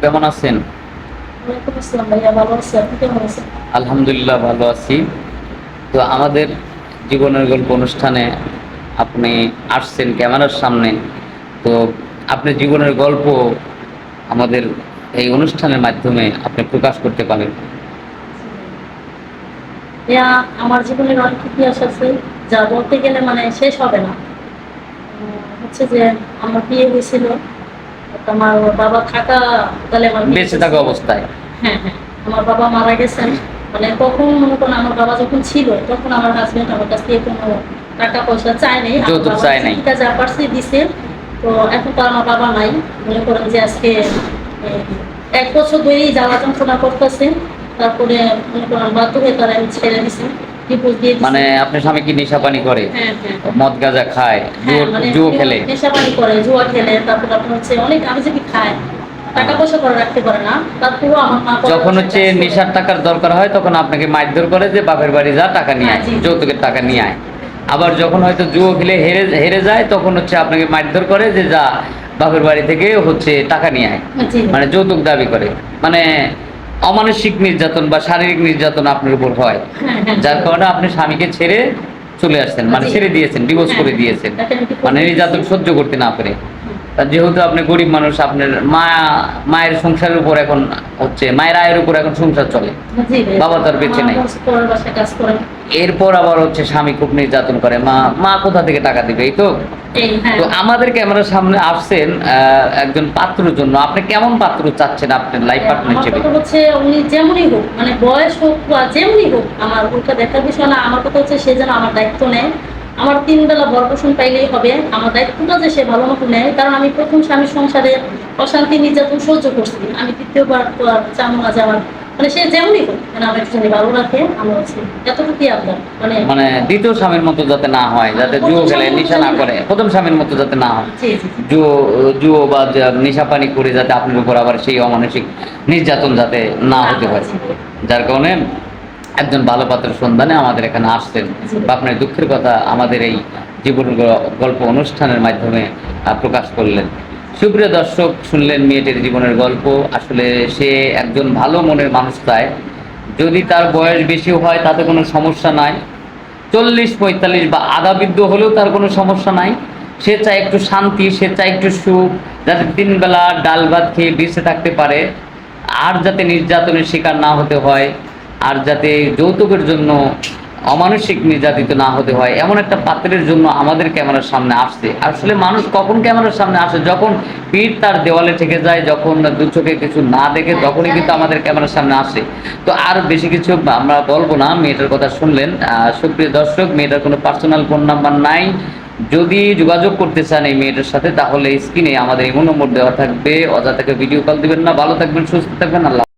কেমন আছেন? আলহামদুলিল্লাহ ভালো আছি। তো আমাদের জীবনের গল্প অনুষ্ঠানে আপনি আসছেন ক্যামেরার সামনে। তো আপনি জীবনের গল্প আমাদের এই অনুষ্ঠানের মাধ্যমে আপনি প্রকাশ করতে পারেন। আমার জীবনের অনেক ইতিহাস আছে যা বলতে গেলে মানে শেষ হবে না। হচ্ছে যে আমার বিয়ে হয়েছিল। আমার বাবা থাকা তাহলে আমার বেঁচে থাকা অবস্থায়। হ্যাঁ হ্যাঁ। আমার বাবা মারা গেছেন। মানে কখন মনে করেন আমার বাবা যখন ছিল তখন আমার হাজবেন্ড আমার কাছ থেকে কোনো টাকা পয়সা চায়নি। আমার যৌতুক চায় নাই। যা পারছে দিছে। তো এখন তো আমার বাবা নাই। মনে করেন যে আজকে এক বছর ধরেই জ্বালা যন্ত্রণা করতেছে। তারপরে মনে করেন বাধ্য হয়ে তারা আমি ছেড়ে দিছি। মানে আপনার স্বামী কি নেশা পানি করে হ্যাঁ হ্যাঁ। মদ গাঁজা খায় হ্যাঁ, জুয়ো মানে খেলে। নেশাপানি করে জুয়া খেলে তারপর আপনার হচ্ছে অনেক আমি যদি খায় টাকা পয়সা করে রাখতে পারে না তারপরেও আমার মা যখন হচ্ছে নেশার টাকার দরকার হয় তখন আপনাকে মারধর করে যে বাপের বাড়ি যা টাকা নিয়ে আয় যৌতুকের টাকা নিয়ে আয়। আবার যখন হয়তো জুয়ো খেলে হেরে হেরে যায় তখন হচ্ছে আপনাকে মারধর করে যে যা বাপের বাড়ি থেকে হচ্ছে টাকা নিয়ে আয়। মানে যৌতুক দাবি করে। মানে অমানসিক নির্যাতন বা শারীরিক নির্যাতন আপনার উপর হয়। যার কারণে আপনি স্বামীকে ছেড়ে চলে আসছেন মানে ছেড়ে দিয়েছেন ডিভোর্স করে হ্যাঁ, দিয়েছেন আমি divorce মানে নির্যাতন সহ্য করতে না পারে। যেহেতু আপনি গরিব মানুষ আপনার মা মায়ের সংসারের উপর এখন হচ্ছে মায়ের আয়ের উপর এখন সংসার চলে। বাবা তো আর বেঁচে নেই। এরপর আবার হচ্ছে স্বামী খুব নির্যাতন করে। মা মা কোথা থেকে টাকা দিবে এই তো? হ্যাঁ। তো আমাদের ক্যামেরার সামনে আসছেন একজন পাত্রের জন্য। আপনি কেমন পাত্র চাচ্ছেন আপনার লাইফ পার্টনার আমার হিসেবে? হচ্ছে উনি যেমনই হোক মানে বয়স হোক বা যেমনই হোক আমার ওইটা দেখার বিষয় না আমার কথা হচ্ছে সে যেন আমার দায়িত্ব নেয়। আমার তিন বেলা ভরপোষণ পাইলেই হবে। আমার দায়িত্বটা যে সে ভালো মতো নেয় কারণ আমি প্রথম স্বামীর সংসারে অশান্তি নির্যাতন সহ্য করছি। আমি দ্বিতীয়বার তো আর চাবো না যে আমার মানে সে যেমনই হোক মানে আমার একটুখানি ভালো রাখে আমার এতটুকুই আপনার মানে মানে দ্বিতীয় স্বামীর মতো যাতে না হয় যাতে জুয়ো খেলে নেশা না করে প্রথম স্বামীর মতো যাতে না হয়। জি জি জি। জুয়ো জুয়ো বা যা- নেশাপানি করে যাতে আপনার উপর আবার সেই অমানসিক নির্যাতন যাতে না হতে পারে। যার কারণে একজন ভালো পাত্রের সন্ধানে আমাদের এখানে আসছেন বা আপনার দুঃখের কথা আমাদের এই জীবন গল্প অনুষ্ঠানের মাধ্যমে প্রকাশ করলেন। সুপ্রিয় দর্শক, শুনলেন মেয়েটির জীবনের গল্প। আসলে সে একজন ভালো মনের মানুষ চায় যদি তার বয়স বেশি হয়, তাতে কোনো সমস্যা নাই। চল্লিশ, পঁয়তাল্লিশ বা আধা হলেও তার কোনো সমস্যা নাই। সে চায় একটু শান্তি, সে চায় একটু সুখ, যাতে তিনবেলা ডাল ভাত খেয়ে বেঁচে থাকতে পারে। আর যাতে নির্যাতনের শিকার না হতে হয়। আর যাতে যৌতুকের জন্য অমানসিক নির্যাতিত না হতে হয়, এমন একটা পাত্রের জন্য আমাদের ক্যামেরার সামনে আসছে। আসলে মানুষ কখন ক্যামেরার সামনে আসে? যখন পিঠ তার দেওয়ালে থেকে যায়, যখন দু চোখে কিছু না দেখে, তখনই কিন্তু আমাদের ক্যামেরার সামনে আসে। তো আর বেশি কিছু আমরা বলব না, মেয়েটার কথা শুনলেন। সুপ্রিয় দর্শক, মেয়েটার কোনো পার্সোনাল ফোন নাম্বার নাই। যদি যোগাযোগ করতে চান এই মেয়েটার সাথে, তাহলে স্ক্রিনে আমাদের ইমো নম্বর দেওয়া থাকবে। অযথাকে ভিডিও কল দিবেন না। ভালো থাকবেন, সুস্থ থাকবেন। আল্লাহ